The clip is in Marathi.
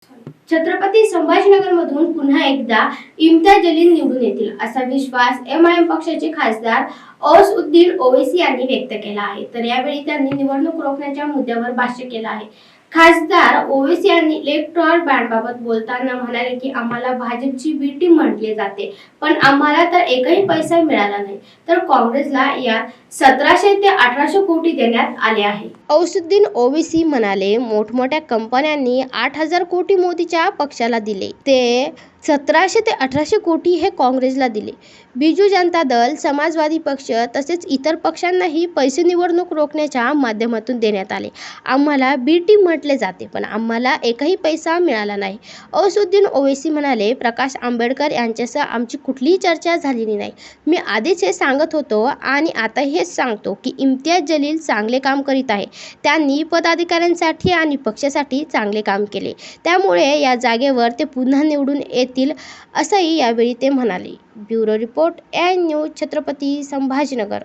잘. छत्रपती संभाजीनगरमधून पुन्हा एकदा इम्तियाज जलील निवडून येतील असा विश्वास एम आय एम पक्षाचे खासदार औस उद्दीन ओवेसी यांनी व्यक्त केला आहे. तर यावेळी त्यांनी निवडणूक रोखण्याच्या मुद्द्यावर भाष्य केलं आहे. खासदार ओवेसी यांनी इलेक्ट्रॉल बँडबाबत बोलताना म्हणाले की आम्हाला भाजपची बी टीम म्हटले जाते पण आम्हाला तर एकही पैसा मिळाला नाही. तर काँग्रेसला या सतराशे ते अठराशे कोटी देण्यात आले आहे. औसुद्दीन ओवेसी म्हणाले मोठमोठ्या कंपन्यांनी आठ हजार कोटी मोदीच्या त्या पक्षाला दिले. ते सतराशे ते अठराशे कोटी हे काँग्रेसला दिले. बिजू जनता दल समाजवादी पक्ष तसेच इतर पक्षांनाही पैसे निवडणूक रोखण्याच्या माध्यमातून देण्यात आले. आम्हाला बी टीम म्हटले जाते पण आम्हाला एकही पैसा मिळाला नाही. औसुद्दीन ओवेसी म्हणाले प्रकाश आंबेडकर यांच्यासह आमची कुठलीही चर्चा झालेली नाही. मी आधीच हे सांगत होतो आणि आता हेच सांगतो की इम्तियाज जलील चांगले काम करीत आहे. त्यांनी पदाधिकाऱ्यांसाठी आणि पक्षासाठी चांगले काम केले. त्यामुळे या जागेवर ते पुन्हा निवडून येत येतील असंही यावेळी ते म्हणाले. Bureau report N news Chhatrapati Sambhajinagar.